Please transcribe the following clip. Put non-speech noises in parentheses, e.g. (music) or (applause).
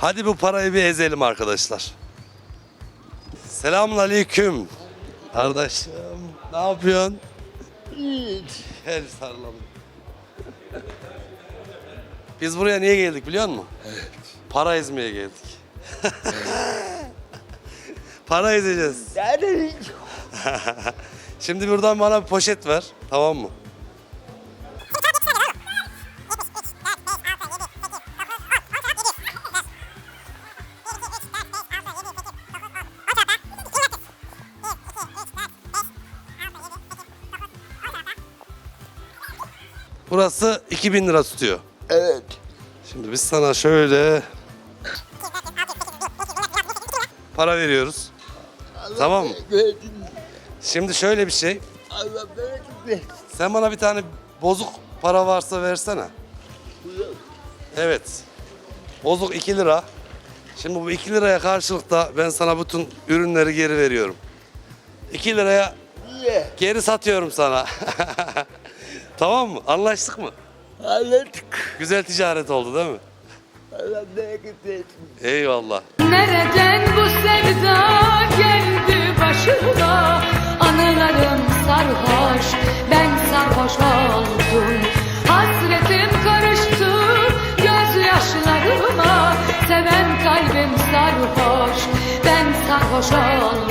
Hadi bu parayı bir ezelim arkadaşlar. Selamun aleyküm. Kardeşim ne yapıyorsun? Gel sarılalım. Biz buraya niye geldik biliyor musun? Evet. Para ezmeye geldik. (laughs) Para ezeceğiz. (laughs) Şimdi buradan bana bir poşet ver. Tamam mı? Burası 2000 lira tutuyor. Evet. Şimdi biz sana şöyle para veriyoruz. Tamam mı? Şimdi şöyle bir şey. Allah versin. Sen bana bir tane bozuk para varsa versene. Evet. Bozuk 2 lira. Şimdi bu 2 liraya karşılıkta ben sana bütün ürünleri geri veriyorum. 2 liraya Niye? geri satıyorum sana. (laughs) tamam mı? Anlaştık mı? Hallettik. Güzel ticaret oldu değil mi? Allah bereket versin. Eyvallah. Nereden bu sevda geldi başıma Anılarım sarhoş ben sarhoş oldum Hasretim karıştı gözyaşlarıma Seven kalbim sarhoş ben sarhoş oldum